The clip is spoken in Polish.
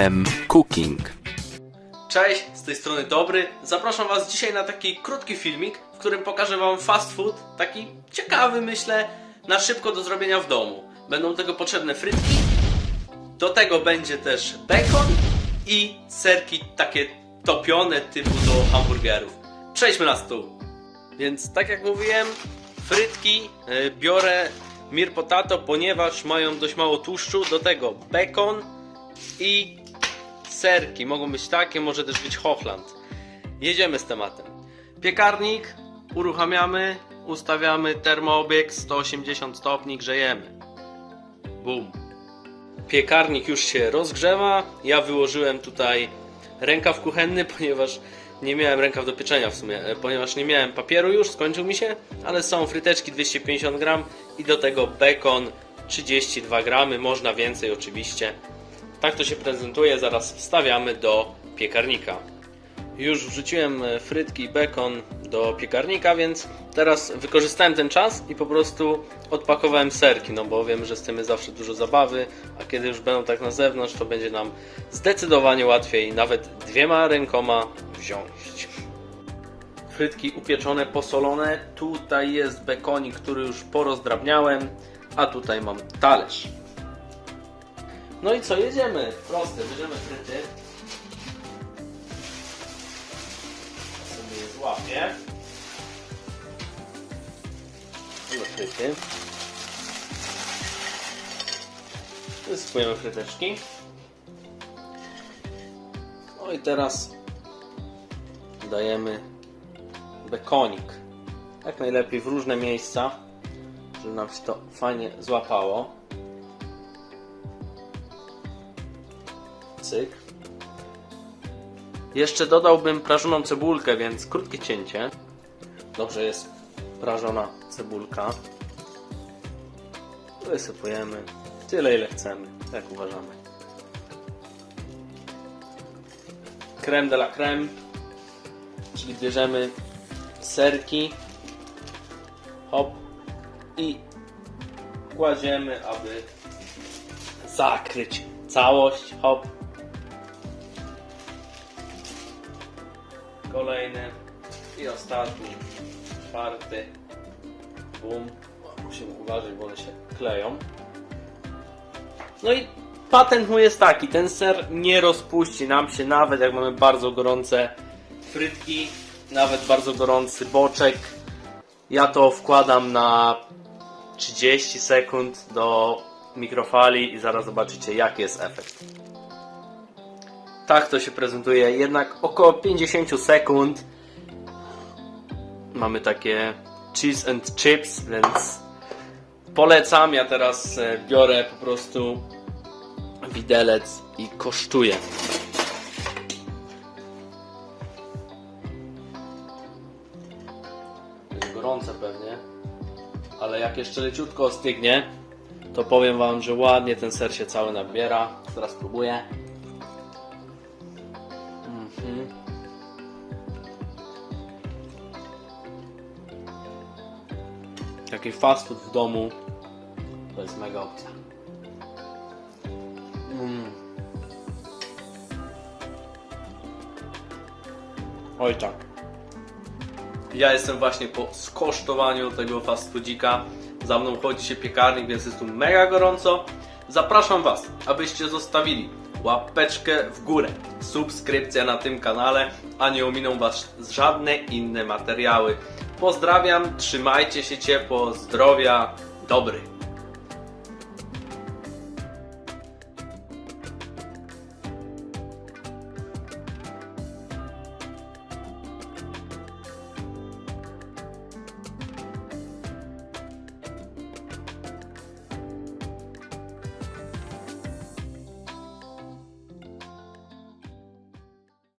M Cooking. Cześć, z tej strony Dobry. Zapraszam Was dzisiaj na taki krótki filmik, w którym pokażę Wam fast food, taki ciekawy myślę, na szybko do zrobienia w domu. Będą do tego potrzebne frytki, do tego będzie też bacon i serki takie topione typu do hamburgerów. Przejdźmy na stół. Więc tak jak mówiłem, frytki e, biorę mir potato, ponieważ mają dość mało tłuszczu, do tego bacon i serki. Mogą być takie, może też być Hochland. Jedziemy z tematem. Piekarnik, uruchamiamy, ustawiamy termoobieg 180 stopni, grzejemy. Bum. Piekarnik już się rozgrzewa. Ja wyłożyłem tutaj rękaw kuchenny, ponieważ nie miałem rękaw do pieczenia w sumie, e, ponieważ nie miałem papieru już, skończył mi się, ale są fryteczki 250 gram i do tego bekon 32 gramy, można więcej oczywiście. Tak to się prezentuje, zaraz wstawiamy do piekarnika. Już wrzuciłem e, frytki i bekon do piekarnika, więc teraz wykorzystałem ten czas i po prostu odpakowałem serki, no bo wiem, że z tym jest zawsze dużo zabawy, a kiedy już będą tak na zewnątrz, to będzie nam zdecydowanie łatwiej nawet dwiema rękoma wziąć. Frytki upieczone, posolone. Tutaj jest bekonik, który już porozdrabniałem, a tutaj mam talerz. No i co, jedziemy. Proste, bierzemy fryty. Sobie je złapię. Mamy fryty. Wysypujemy fryteczki. No i teraz dajemy bekonik. Jak najlepiej w różne miejsca, żeby nam się to fajnie złapało. Cyk. Jeszcze dodałbym prażoną cebulkę, więc krótkie cięcie. Dobrze jest prażona cebulka. Wysypujemy tyle, ile chcemy, jak uważamy. Creme de la creme, czyli bierzemy serki, hop i kładziemy, aby zakryć całość, hop. Kolejny i ostatni, czwarty, bum. Musimy uważać, bo one się kleją. No i patent mój jest taki, ten ser nie rozpuści nam się nawet jak mamy bardzo gorące frytki, nawet bardzo gorący boczek. Ja to wkładam na 30 sekund do mikrofali i zaraz zobaczycie jaki jest efekt. Tak to się prezentuje, jednak około 50 sekund mamy takie cheese and chips, więc polecam. Ja teraz e, biorę po prostu widelec i kosztuję. Jest gorące pewnie, ale jak jeszcze leciutko ostygnie, to powiem Wam, że ładnie ten ser się cały nabiera. Teraz spróbuję. Taki fast food w domu to jest mega opcja. Mm. Oj tak. Ja jestem właśnie po skosztowaniu tego fast foodzika. Za mną chodzi się piekarnik, więc jest tu mega gorąco. Zapraszam Was, abyście zostawili łapeczkę w górę, subskrypcja na tym kanale, a nie ominą Was żadne inne materiały. Pozdrawiam, trzymajcie się ciepło, zdrowia, dobry.